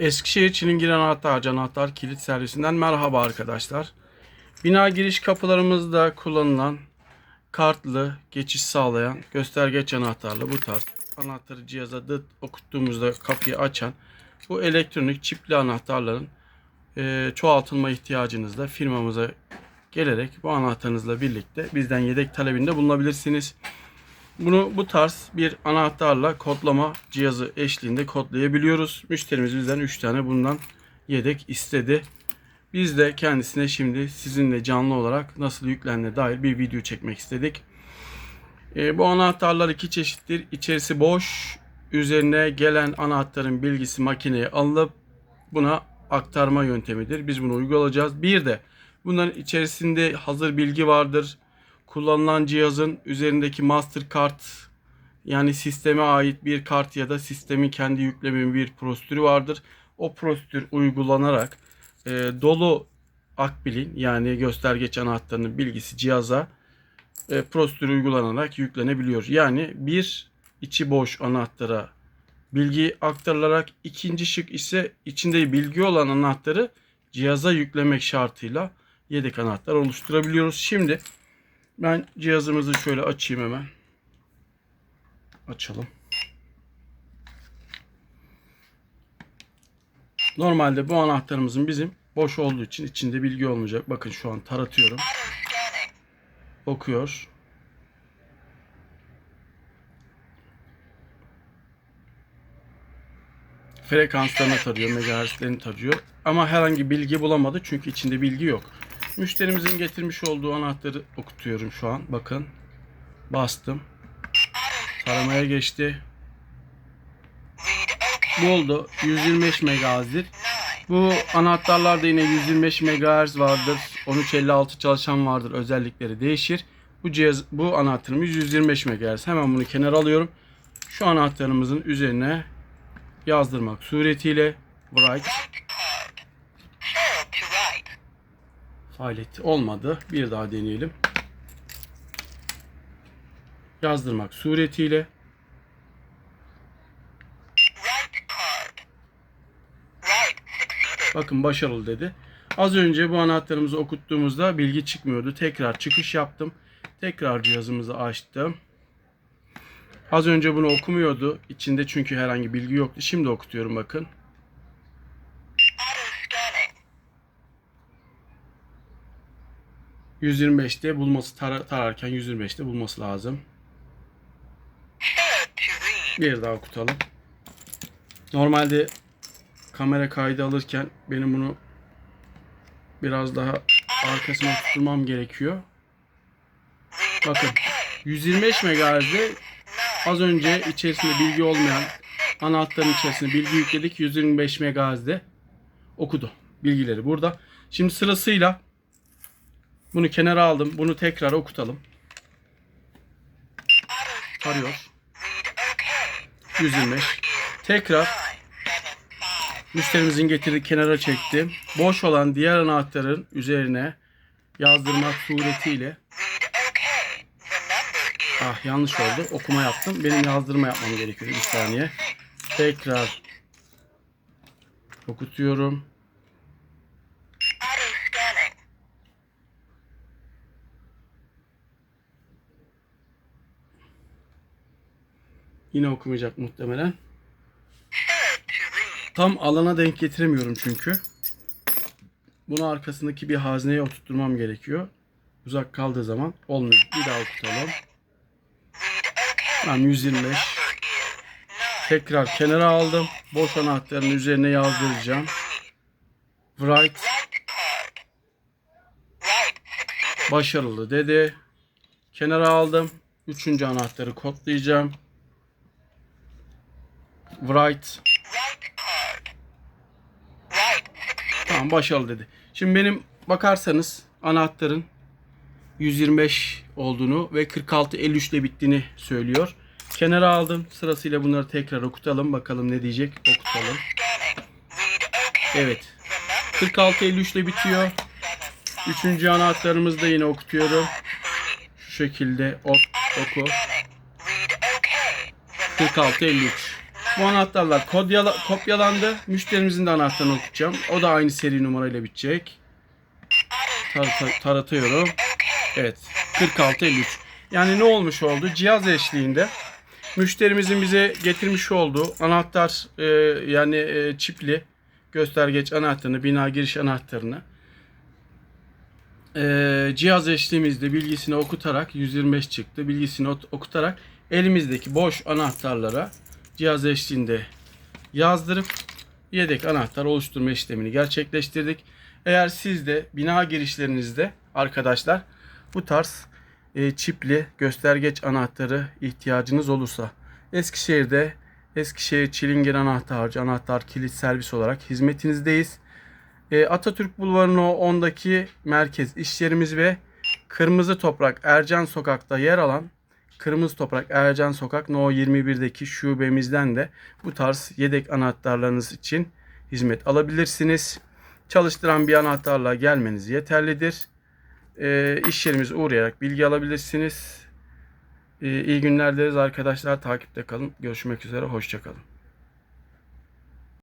Eskişehir Çilingir Anahtarcı Anahtar Kilit Servisinden merhaba arkadaşlar. Bina giriş kapılarımızda kullanılan kartlı geçiş sağlayan göstergeç anahtarlı bu tarz anahtarı cihaza dıt okuttuğumuzda kapıyı açan bu elektronik çipli anahtarların e, çoğaltılma ihtiyacınızda firmamıza gelerek bu anahtarınızla birlikte bizden yedek talebinde bulunabilirsiniz. Bunu bu tarz bir anahtarla kodlama cihazı eşliğinde kodlayabiliyoruz. Müşterimiz bizden 3 tane bundan yedek istedi. Biz de kendisine şimdi sizinle canlı olarak nasıl yüklendiğine dair bir video çekmek istedik. E, bu anahtarlar iki çeşittir. İçerisi boş. Üzerine gelen anahtarın bilgisi makineye alınıp buna aktarma yöntemidir. Biz bunu uygulayacağız. Bir de bunların içerisinde hazır bilgi vardır kullanılan cihazın üzerindeki master kart yani sisteme ait bir kart ya da sistemin kendi yükleme bir prosedürü vardır. O prosedür uygulanarak e, dolu akbilin yani göstergeç anahtarının bilgisi cihaza e, prosedür uygulanarak yüklenebiliyor. Yani bir içi boş anahtara bilgi aktarılarak ikinci şık ise içinde bilgi olan anahtarı cihaza yüklemek şartıyla yedek anahtar oluşturabiliyoruz. Şimdi ben cihazımızı şöyle açayım hemen. Açalım. Normalde bu anahtarımızın bizim boş olduğu için içinde bilgi olmayacak. Bakın şu an taratıyorum. Okuyor. Frekanslarını tarıyor, megahertzlerini tarıyor. Ama herhangi bilgi bulamadı çünkü içinde bilgi yok. Müşterimizin getirmiş olduğu anahtarı okutuyorum şu an. Bakın. Bastım. Taramaya geçti. Bu oldu. 125 MHz'dir. Bu anahtarlarda yine 125 MHz vardır. 1356 çalışan vardır. Özellikleri değişir. Bu cihaz bu anahtarımız 125 MHz. Hemen bunu kenara alıyorum. Şu anahtarımızın üzerine yazdırmak suretiyle write faaliyeti olmadı. Bir daha deneyelim. Yazdırmak suretiyle bakın başarılı dedi. Az önce bu anahtarımızı okuttuğumuzda bilgi çıkmıyordu. Tekrar çıkış yaptım. Tekrar cihazımızı açtım. Az önce bunu okumuyordu. İçinde çünkü herhangi bilgi yoktu. Şimdi okutuyorum bakın. 125'te bulması tara- tararken 125'te bulması lazım. Bir daha okutalım. Normalde kamera kaydı alırken benim bunu biraz daha arkasına tutturmam gerekiyor. Bakın 125 MHz'de az önce içerisinde bilgi olmayan anahtarın içerisine bilgi yükledik. 125 MHz'de okudu. Bilgileri burada. Şimdi sırasıyla bunu kenara aldım. Bunu tekrar okutalım. Arıyor. 125. Tekrar müşterimizin getirdiği kenara çektim. Boş olan diğer anahtarın üzerine yazdırmak suretiyle Ah yanlış oldu. Okuma yaptım. Benim yazdırma yapmam gerekiyor. Bir saniye. Tekrar okutuyorum. Yine okumayacak muhtemelen. Tam alana denk getiremiyorum çünkü. Bunu arkasındaki bir hazneye oturtmam gerekiyor. Uzak kaldığı zaman olmuyor. Bir daha okutalım. Tamam 125. Tekrar kenara aldım. Boş anahtarın üzerine yazdıracağım. Write. Başarılı dedi. Kenara aldım. Üçüncü anahtarı kodlayacağım. Write. Tamam başarılı dedi. Şimdi benim bakarsanız anahtarın 125 olduğunu ve 46.53 ile bittiğini söylüyor. Kenara aldım. Sırasıyla bunları tekrar okutalım. Bakalım ne diyecek. Okutalım. Evet. 46.53 ile bitiyor. Üçüncü anahtarımızı da yine okutuyorum. Şu şekilde ok, oku. 46.53. Bu anahtarlar kodyala- kopyalandı. Müşterimizin de anahtarını okutacağım. O da aynı seri numarayla bitecek. Tarata- taratıyorum. Evet. 4653. Yani ne olmuş oldu? Cihaz eşliğinde müşterimizin bize getirmiş olduğu anahtar e, yani e, çipli göstergeç anahtarını, bina giriş anahtarını e, cihaz eşliğimizde bilgisini okutarak 125 çıktı. Bilgisini okutarak elimizdeki boş anahtarlara cihaz eşliğinde yazdırıp yedek anahtar oluşturma işlemini gerçekleştirdik. Eğer siz de bina girişlerinizde arkadaşlar bu tarz e, çipli göstergeç anahtarı ihtiyacınız olursa Eskişehir'de Eskişehir Çilingir Anahtarcı Anahtar Kilit Servis olarak hizmetinizdeyiz. E, Atatürk Bulvarı'nın o 10'daki merkez iş yerimiz ve Kırmızı Toprak Ercan Sokak'ta yer alan Kırmızı Toprak Ercan Sokak No 21'deki şubemizden de bu tarz yedek anahtarlarınız için hizmet alabilirsiniz. Çalıştıran bir anahtarla gelmeniz yeterlidir. E, iş yerimize uğrayarak bilgi alabilirsiniz. E, iyi günler dileriz arkadaşlar. Takipte kalın. Görüşmek üzere. Hoşçakalın.